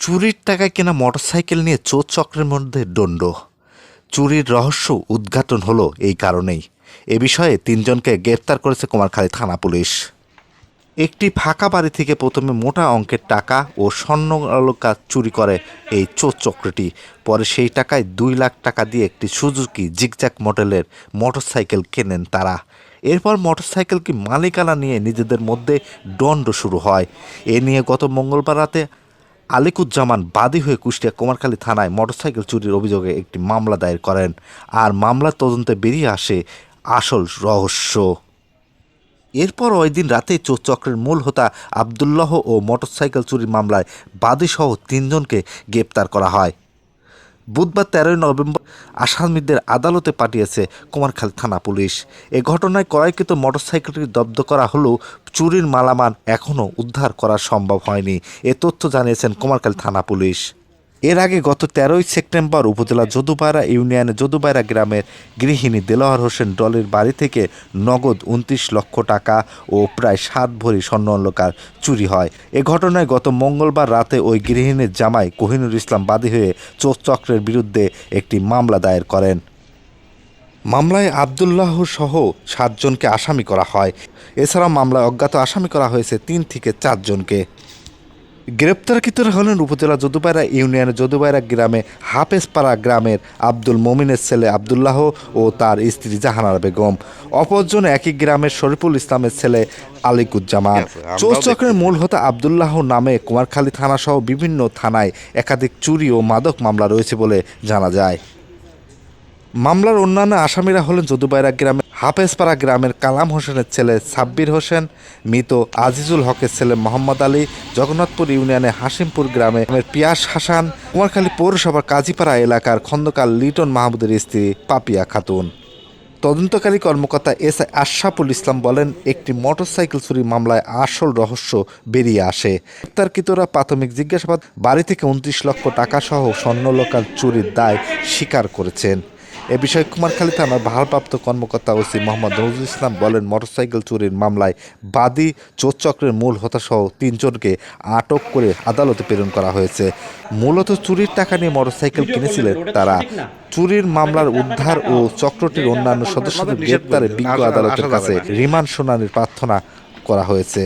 চুরির টাকায় কেনা মোটরসাইকেল নিয়ে চোর চক্রের মধ্যে দণ্ড। চুরির রহস্য উদ্ঘাটন হলো এই কারণেই। এ বিষয়ে তিনজনকে গ্রেপ্তার করেছে কুমারখালী থানা পুলিশ। একটি ফাঁকা বাড়ি থেকে প্রথমে মোটা অঙ্কের টাকা ও স্বর্ণ অলঙ্কার চুরি করে এই চোর চক্রটি পরে সেই টাকায় দুই লাখ টাকা দিয়ে একটি সুজুকি জিগজ্যাক মডেলের মোটরসাইকেল কেনেন তারা। এরপর মোটরসাইকেলকে মালিকানা নিয়ে নিজেদের মধ্যে দণ্ড শুরু হয়। এ নিয়ে গত মঙ্গলবার রাতে আলিকুজ্জামান বাদী হয়ে কুষ্টিয়া কুমারখালী থানায় মোটরসাইকেল চুরির অভিযোগে একটি মামলা দায়ের করেন। আর মামলার তদন্তে বেরিয়ে আসে আসল রহস্য। এরপর ওই দিন রাতে চোর চক্রের মূল হোতা আবদুল্লাহ ও মোটরসাইকেল চুরির মামলায় বাদীসহ তিনজনকে গ্রেপ্তার করা হয়। বুধবার তেরোই নভেম্বর আসামিদের আদালতে পাঠিয়েছে কুমারখালী থানা পুলিশ। এ ঘটনায় ক্রয়কৃত মোটরসাইকেলটি জব্দ করা হলেও চুরির মালামাল এখনও উদ্ধার করা সম্ভব হয়নি। এ তথ্য জানিয়েছেন কুমারখালী থানা পুলিশ। এর আগে গত তেরোই সেপ্টেম্বর উপজেলা যদুপায়রা ইউনিয়নের যদুপায়রা গ্রামের গৃহিণী দেলোয়ার হোসেন ডলের বাড়ি থেকে নগদ উনত্রিশ লক্ষ টাকা ও প্রায় সাত ভরি স্বর্ণ অলঙ্কার চুরি হয়। এ ঘটনায় গত মঙ্গলবার রাতে ওই গৃহিণীর জামাই কোহিনুর ইসলাম বাদী হয়ে চোর চক্রের বিরুদ্ধে একটি মামলা দায়ের করেন। মামলায় আবদুল্লাহ সহ সাতজনকে আসামি করা হয়। এছাড়া মামলায় অজ্ঞাত আসামি করা হয়েছে তিন থেকে চারজনকে। গ্রেপ্তারকৃতরা হলেন উপজেলা যদুপায়রা ইউনিয়নের যদুপায়রা গ্রামে হাফেজপাড়া গ্রামের আব্দুল মমিনের ছেলে আবদুল্লাহ ও তার স্ত্রী জাহানারা বেগম। অপরজন একই গ্রামের শরীফুল ইসলামের ছেলে আলিকুজ্জামান। চোর চক্রের মূল হতা আবদুল্লাহ নামে কুমারখালী থানাসহ বিভিন্ন থানায় একাধিক চুরি ও মাদক মামলা রয়েছে বলে জানা যায়। মামলার অন্যান্য আসামিরা হলেন যদুবাইরা গ্রামের হাফেজপাড়া গ্রামের কালাম হোসেনের ছেলে সাব্বির হোসেন, মৃত আজিজুল হকের ছেলে মোহাম্মদ আলী, জগন্নাথপুর ইউনিয়নের হাসিমপুর গ্রামে পিয়াস হাসান কুমারখালী পৌরসভার কাজীপাড়া এলাকার খন্দকার লিটন মাহমুদের স্ত্রী পাপিয়া খাতুন। তদন্তকারী কর্মকর্তা এস আই আশরাফুল ইসলাম বলেন, একটি মোটরসাইকেল চুরি মামলায় আসল রহস্য বেরিয়ে আসে। গ্রেপ্তারকৃতরা প্রাথমিক জিজ্ঞাসাবাদ, বাড়ি থেকে উনত্রিশ লক্ষ টাকা সহ চুরির দায় স্বীকার করেছেন। এ বিষয়ে কুমারখালী থানার ভারপ্রাপ্ত কর্মকর্তা ওসি মোহাম্মদ নজরুল ইসলাম বলেন, মোটরসাইকেল চুরির মামলায় বাদী চোর চক্রের মূল হতাসহ তিনজনকে আটক করে আদালতে প্রেরণ করা হয়েছে। মূলত চুরির টাকা নিয়ে মোটরসাইকেল কিনেছিলেন তারা। চুরির মামলার উদ্ধার ও চক্রটির অন্যান্য সদস্যদের গ্রেপ্তারে বিজ্ঞ আদালতের কাছে রিমান্ড শুনানির প্রার্থনা করা হয়েছে।